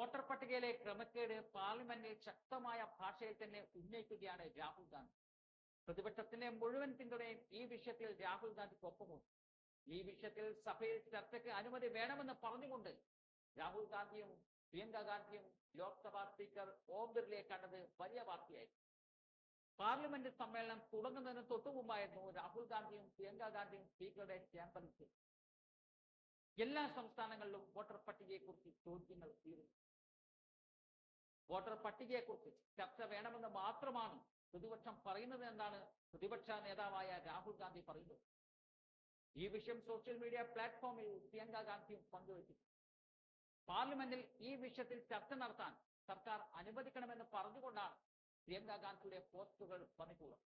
Voter പട്ടികയിലെ ക്രമക്കേട് പാർലമെന്റിൽ ശക്തമായ ഭാഷയിൽ തന്നെ ഉന്നയിക്കുകയാണ് രാഹുൽ ഗാന്ധി. പ്രതിപക്ഷത്തിന്റെ മുഴുവൻ പിന്തുണയും ഈ വിഷയത്തിൽ രാഹുൽ ഗാന്ധിക്കൊപ്പമുണ്ട്. ഈ വിഷയത്തിൽ സഭയിൽ ചർച്ചയ്ക്ക് അനുമതി വേണമെന്ന് പറഞ്ഞുകൊണ്ട് രാഹുൽ ഗാന്ധിയും പ്രിയങ്ക ഗാന്ധിയും ലോക്സഭാ സ്പീക്കർ ഓം ബിർലയെ കണ്ടത് വലിയ വാർത്തയായിരുന്നു പാർലമെന്റ് സമ്മേളനം തുടങ്ങുന്നതിന് തൊട്ടു മുമ്പായിരുന്നു രാഹുൽ ഗാന്ധിയും പ്രിയങ്ക ഗാന്ധിയും സ്പീക്കറുടെ ചേംബറിൽ എല്ലാ സംസ്ഥാനങ്ങളിലും വോട്ടർ പട്ടികയെക്കുറിച്ച് ചോദ്യങ്ങൾ ഉയരുന്നു. വോട്ടർ പട്ടികയെക്കുറിച്ച് ചർച്ച വേണമെന്ന് മാത്രമാണ് പ്രതിപക്ഷം പറയുന്നത് എന്നാണ് പ്രതിപക്ഷ നേതാവായ രാഹുൽ ഗാന്ധി പറയുന്നത്. ഈ വിഷയം സോഷ്യൽ മീഡിയ പ്ലാറ്റ്ഫോമിൽ പ്രിയങ്ക ഗാന്ധിയും പങ്കുവച്ചിട്ടുണ്ട്. പാർലമെന്റിൽ ഈ വിഷയത്തിൽ ചർച്ച നടത്താൻ സർക്കാർ അനുവദിക്കണമെന്ന് പറഞ്ഞുകൊണ്ടാണ് പ്രിയങ്ക ഗാന്ധിയുടെ പോസ്റ്റുകൾ വന്നിട്ടുള്ളത്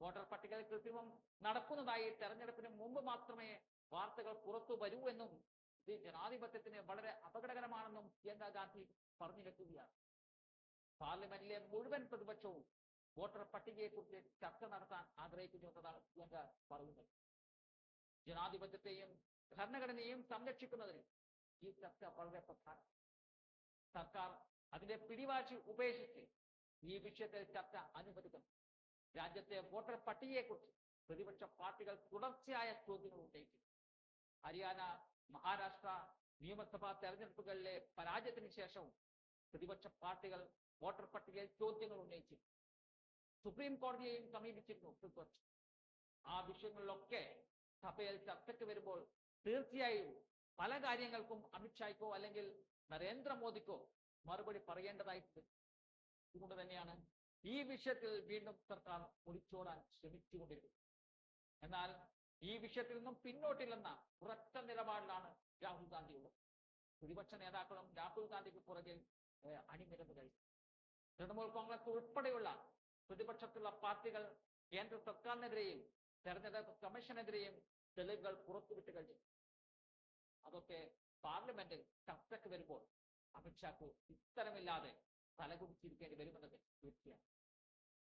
വോട്ടർ പട്ടികയിൽ കൃത്രിമം നടക്കുന്നതായി തെരഞ്ഞെടുപ്പിന് മുമ്പ് മാത്രമേ വാർത്തകൾ പുറത്തു വരൂ എന്നും ജനാധിപത്യത്തിന് വളരെ അപകടകരമാണെന്നും പ്രിയങ്ക ഗാന്ധി പറഞ്ഞു വെക്കുകയാണ് പാർലമെന്റിലെ മുഴുവൻ പ്രതിപക്ഷവും വോട്ടർ പട്ടികയെക്കുറിച്ച് ചർച്ച നടത്താൻ ആഗ്രഹിക്കുന്നു എന്നതാണ് പ്രിയങ്ക പറയുന്നത്. ജനാധിപത്യത്തെയും ഭരണഘടനയെയും സംരക്ഷിക്കുന്നതിന് ഈ ചർച്ച വളരെ പ്രധാനം സർക്കാർ അതിന്റെ പിടിവാശി ഉപേക്ഷിച്ച് ഈ വിഷയത്തിൽ ചർച്ച അനുവദിക്കണം രാജ്യത്തെ വോട്ടർ പട്ടികയെക്കുറിച്ച് പ്രതിപക്ഷ പാർട്ടികൾ തുടർച്ചയായ ചോദ്യങ്ങൾ ഉന്നയിക്കുന്നു. ഹരിയാന മഹാരാഷ്ട്ര നിയമസഭാ തെരഞ്ഞെടുപ്പുകളിലെ പരാജയത്തിന് ശേഷവും പ്രതിപക്ഷ പാർട്ടികൾ വോട്ടർ പട്ടികയിൽ ചോദ്യങ്ങൾ ഉന്നയിച്ചിരുന്നു സുപ്രീം കോടതിയെയും സമീപിച്ചിരുന്നു പ്രതിപക്ഷം. ആ വിഷയങ്ങളിലൊക്കെ സഭയിൽ ചർച്ചയ്ക്ക് വരുമ്പോൾ തീർച്ചയായും പല കാര്യങ്ങൾക്കും അമിത്ഷായ്ക്കോ അല്ലെങ്കിൽ നരേന്ദ്രമോദിക്കോ മറുപടി പറയേണ്ടതായിട്ടുണ്ട്. അതുകൊണ്ട് തന്നെയാണ് ഈ വിഷയത്തിൽ വീണ്ടും സർക്കാർ ഒളിച്ചോടാൻ ശ്രമിച്ചുകൊണ്ടിരിക്കുന്നത്. എന്നാൽ ഈ വിഷയത്തിൽ നിന്നും പിന്നോട്ടില്ലെന്ന ഉറച്ച നിലപാടിലാണ് രാഹുൽ ഗാന്ധി ഉള്ളത് പ്രതിപക്ഷ നേതാക്കളും രാഹുൽ ഗാന്ധിക്ക് പുറകിൽ അണിനിരന്ന് കഴിഞ്ഞു. തൃണമൂൽ കോൺഗ്രസ് ഉൾപ്പെടെയുള്ള പ്രതിപക്ഷത്തുള്ള പാർട്ടികൾ കേന്ദ്ര സർക്കാരിനെതിരെയും തെരഞ്ഞെടുപ്പ് കമ്മീഷനെതിരെയും തെളിവുകൾ പുറത്തുവിട്ട് കഴിഞ്ഞു. അതൊക്കെ പാർലമെന്റിൽ ചർച്ചയ്ക്ക് വരുമ്പോൾ അമിത്ഷാക്ക് ഇത്തരമില്ലാതെ തലകുടിച്ചിരിക്കേണ്ടി വരുമെന്നത് തീർച്ചയാണ്